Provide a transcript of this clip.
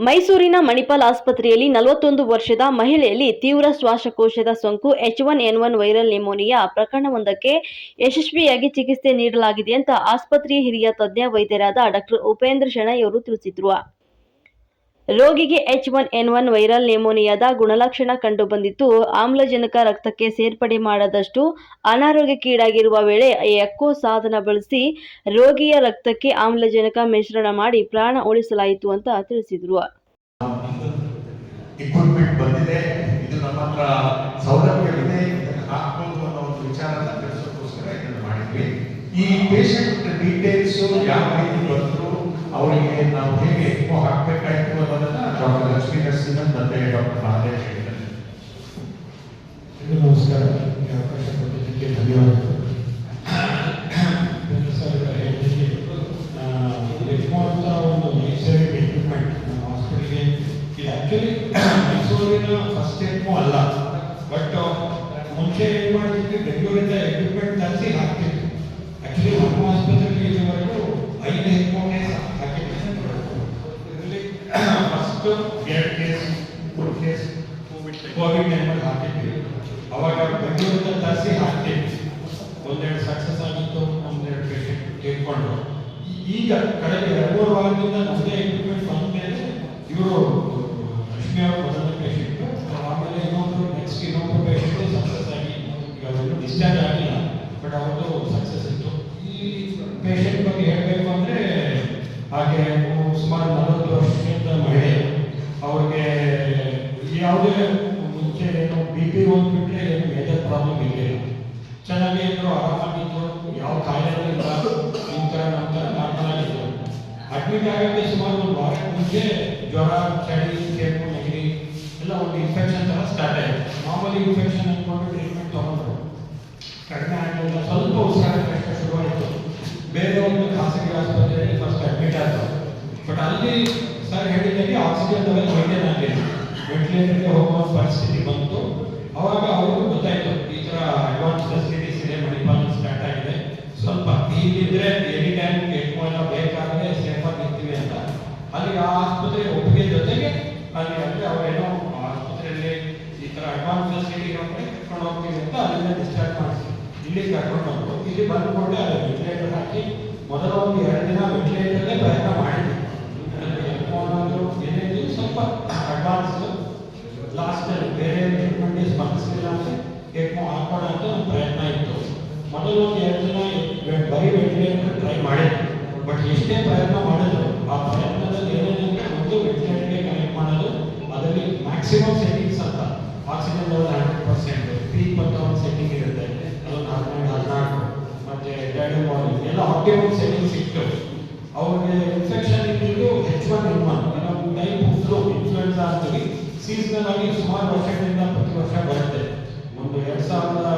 ಮೈಸೂರಿನ ಮಣಿಪಾಲ್ ಆಸ್ಪತ್ರೆಯಲ್ಲಿ ನಲವತ್ತೊಂದು ವರ್ಷದ ಮಹಿಳೆಯಲ್ಲಿ ತೀವ್ರ ಶ್ವಾಸಕೋಶದ ಸೋಂಕು H one N one viral pneumonia ಪ್ರಕರಣವೊಂದಕ್ಕೆ ಯಶಸ್ವಿಯಾಗಿ ಚಿಕಿತ್ಸೆ ನೀಡಲಾಗಿದೆ ಅಂತ ಆಸ್ಪತ್ರೆಯ ಹಿರಿಯ ತಜ್ಞ ವೈದ್ಯರಾದ ಡಾಕ್ಟರ್ ಉಪೇಂದ್ರ ಶೆಣೈ ಅವರು ತಿಳಿಸಿದ್ರು. ರೋಗಿಗೆ H one N one viral ನ್ಯೂಮೋನಿಯಾದ ಗುಣಲಕ್ಷಣ ಕಂಡುಬಂದಿತ್ತು. ಆಮ್ಲಜನಕ ರಕ್ತಕ್ಕೆ ಸೇರ್ಪಡೆ ಮಾಡದಷ್ಟು ಅನಾರೋಗ್ಯಕ್ಕೀಡಾಗಿರುವ ವೇಳೆ ಎಕ್ಕೋ ಸಾಧನ ಬಳಸಿ ರೋಗಿಯ ರಕ್ತಕ್ಕೆ ಆಮ್ಲಜನಕ ಮಿಶ್ರಣ ಮಾಡಿ ಪ್ರಾಣ ಉಳಿಸಲಾಯಿತು ಅಂತ ತಿಳಿಸಿದ್ರು. ಈ ಯಾವ ರೀತಿ ಅವರಿಗೆ ನಾವು ಹೇಗೆ ಎಕ್ಮೋ ಹಾಕ್ಬೇಕಾಯ್ತು ಅನ್ನೋದನ್ನ ಡಾಕ್ಟರ್ ಲಕ್ಷ್ಮೀ ನರಸಿಂಹನ್ ಮತ್ತೆ ಡಾಕ್ಟರ್ ಮಹಾದೇಶ್ ಹೇಳಿದ್ದಾರೆ. ಎಲ್ರಿಗೂ ನಮಸ್ಕಾರ. ಈ ಅವಕಾಶ ಕೊಟ್ಟಿದ್ದಕ್ಕೆ ಧನ್ಯವಾದಗಳು. ಡಾಕ್ಟರ್ ಸರ್ ಹೇಳಿದ್ದಕ್ಕೆ ಎಕ್ಮೋ ಅಂತ ಒಂದು ಲೈಫ್ ಸೇವಿಂಗ್ ಎಕ್ವಿಪ್ಮೆಂಟ್ ನಮ್ಮ ಹಾಸ್ಪಿಟಲ್ಗೆ ಇದು ಆ್ಯಕ್ಚುಲಿ ಮೈಸೂರಿನ ಫಸ್ಟ್ ಎಕ್ಮೋ ಅಲ್ಲ ಬಟ್ ಮುಂಚೆ ಏನು ಮಾಡಿದ್ವಿ ಬೆಂಗಳೂರಿಂದ ಎಕ್ವಿಪ್ಮೆಂಟ್ ತರಿಸಿ ಹಾಕ್ತಿದ್ವಿ ಆ್ಯಕ್ಚುಲಿ ನಮ್ಮ ಆಸ್ಪತ್ರೆಗೆ ಇದುವರೆಗೂ ಎರಡು ಕೇಸ್ ಕೇಸ್ ಕೋವಿಡ್ ಟೈಮಲ್ಲಿ ಹಾಕಿದ್ವಿ ಅವಾಗ ಬೆಂಗಳೂರಿಂದ ತರಿಸಿ ಹಾಕ್ತೀವಿ ಒಂದೆರಡು ಸಕ್ಸಸ್ ಆಗಿತ್ತು ಒಂದೆರಡು ಪೇಷಂಟ್ ಕೇಳ್ಕೊಂಡು ಈಗ ಕಳೆದ ಎರಡು ಮೂರು ವಾರದಿಂದ ನಮ್ಮದೇ ಎಕ್ವಿಪ್ಮೆಂಟ್ ಬಂದ ಮೇಲೆ ಇವರು ಲಕ್ಷ್ಮಿ ಅವರು ಮೊದಲ ಪೇಷಂಟ್ ಆಮೇಲೆ ಇನ್ನೊಬ್ರು ನೆಕ್ಸ್ಟ್ ಇನ್ನೊಬ್ರು ಪೇಷಂಟ್ ಸಕ್ಸಸ್ ಆಗಿ ಈಗ ಅವರು ಡಿಸ್ಚಾರ್ಜ್ ಆಗಿಲ್ಲ ಬಟ್ ಅವ್ರದ್ದು ಸಕ್ಸಸ್ ಇತ್ತು ಈ ಪೇಷೆಂಟ್ ಬಗ್ಗೆ ಹೇಳಬೇಕು ಅಂದರೆ ಹಾಗೆ ಸುಮಾರು ಪ್ರಾಬ್ಲಮ್ ಇರಲಿಲ್ಲ ಚೆನ್ನಾಗಿ ಇದ್ರು ಆರಾಮಾಗಿದ್ರು ಯಾವ ಕಾಯಿಲೆ ಇಲ್ಲ. ಈ ಥರ ನಮ್ಮ ಥರ ನಾರ್ಮಲ್ ಆಗಿದ್ರು ಅಡ್ಮಿಟ್ ಆಗೋಕ್ಕೆ ಸುಮಾರು ಒಂದು ವಾರ ಮುಂಚೆ ಜ್ವರ, ಚಳಿ, ಕೆಮ್ಮು, ನೆಗಡಿ, ಎಲ್ಲ ಒಂದು ಇನ್ಫೆಕ್ಷನ್ ತರ ಸ್ಟಾರ್ಟ್ ಆಯಿತು. ಮಾಮೂಲಿ ಇನ್ಫೆಕ್ಷನ್ ಅಂದ್ಕೊಂಡು ಟ್ರೀಟ್ಮೆಂಟ್ ತೊಗೊಂಡ್ರು. ಕಡಿಮೆ ಆಗಲಿಲ್ಲ. ಸ್ವಲ್ಪ ಕಷ್ಟ ಶುರುವಾಯಿತು. ಬೇರೆ ಒಂದು ಖಾಸಗಿ ಆಸ್ಪತ್ರೆಯಲ್ಲಿ ಫಸ್ಟ್ ಅಡ್ಮಿಟ್ ಆಯಿತು. ಬಟ್ ಅಲ್ಲಿ ಸರ್ ಹೇಳಿದ್ದಾಗಿ ಆಕ್ಸಿಜನ್ ಲೆವೆಲ್ ಮೇಂಟೈನ್ ಆಗಲಿಲ್ಲ ವೆಂಟಿಲೇಟರ್ಗೆ ಹೋಗುವ ಪರಿಸ್ಥಿತಿ ಬಂತು ಅವಾಗ ಅವ್ರಿಗೂ ಗೊತ್ತಾಯಿತು ಈ ಥರ ಅಡ್ವಾನ್ಸ್ ಫೆಸಿಲಿಟೀಸ್ ಇದೆ ಮಣಿಪಾಲ್ ಸ್ಟಾರ್ಟ್ ಆಗಿದೆ ಸ್ವಲ್ಪ ಹೀಗಿದ್ರೆ ಎನಿ ಟೈಮ್ ಎಕ್ಮೋ ಎಲ್ಲ ಬೇಕಾದರೆ ಸೇಫಾಗಿ ಇರ್ತೀವಿ ಅಂತ ಅಲ್ಲಿ ಆ ಆಸ್ಪತ್ರೆ ಒಪ್ಪಿಗೆ ಜೊತೆಗೆ ಅಲ್ಲಿ ಅಂದ್ರೆ ಅವರೇನೋ ಆಸ್ಪತ್ರೆಯಲ್ಲಿ ಈ ತರ ಅಡ್ವಾನ್ಸ್ ಫೆಸಿಲಿಟಿ ಇರೋಕ್ಕೆ ಕರ್ಕೊಂಡು ಹೋಗ್ತೀವಿ ಅಂತ ಅಲ್ಲಿಂದ ಡಿಸ್ಚಾರ್ಜ್ ಮಾಡಿಸಿ ಇಲ್ಲಿ ಕರ್ಕೊಂಡು ಬಂದರು ಇಲ್ಲಿ ಬಂದ್ಕೊಂಡೆ ಅಲ್ಲಿ ವೆಂಟಿಲೇಟರ್ ಹಾಕಿ ಮೊದಲ ಒಂದು ಎರಡು ದಿನ ವೆಂಟಿಲೇಟರ್ಲೇ ಪ್ರಯತ್ನ ಮಾಡಿದ್ವಿ. ಏನೇನು ಸ್ವಲ್ಪ ಅಡ್ವಾನ್ಸ್ ಟೈಮ್ ಬೇರೆ ಟ್ರೀಟ್ಮೆಂಟ್ಗೆ ಸ್ಪಂದಿಸಲಿಲ್ಲ ಅಂದರೆ ಎಕ್ಮೋ ಹಾಕೋಣ ಅಂತ ಒಂದು ಪ್ರಯತ್ನ ಇತ್ತು. ಮೊದಲು ಒಂದು ಎರಡು ದಿನ ಬರೀ ವೆಂಟಿಲೇಟರ್ ಮ್ಯಾಕ್ಸಿಮಮ್ ಸೆಟ್ಟಿಂಗ್ಸ್ ಅಂತ oxygen level hundred percent peak ಅಂತ ಒಂದು ಸೆಟ್ಟಿಂಗ್ ಇರುತ್ತೆ ಅದೊಂದು ಹದಿನೈದು ಹದಿನಾಲ್ಕು ಮತ್ತೆ ಎರಡು ಮಾಡೆಲ್ ಎಲ್ಲ ಆಪ್ಟಿಮಮ್ ಸೆಟ್ಟಿಂಗ್ ಇತ್ತು. ಅವ್ರಿಗೆ ಇನ್ಫೆಕ್ಷನ್ ಇದ್ದಿದ್ದು ಹೆಚ್ ಒನ್ ಎನ್ ಒನ್ ಇನ್ನೊಂದು ಟೈಪ್ ಫ್ಲೂ ಇನ್ಫ್ಲೂಯೆನ್ಸಾ ಅಂತೀವಿ ಸೀಸನಲ್ ಆಗಿ ಸುಮಾರು ವರ್ಷಗಳಿಂದ ಪ್ರತಿ ವರ್ಷ ಬರುತ್ತೆ. ಒಂದು ಎರಡು ಸಾವಿರದ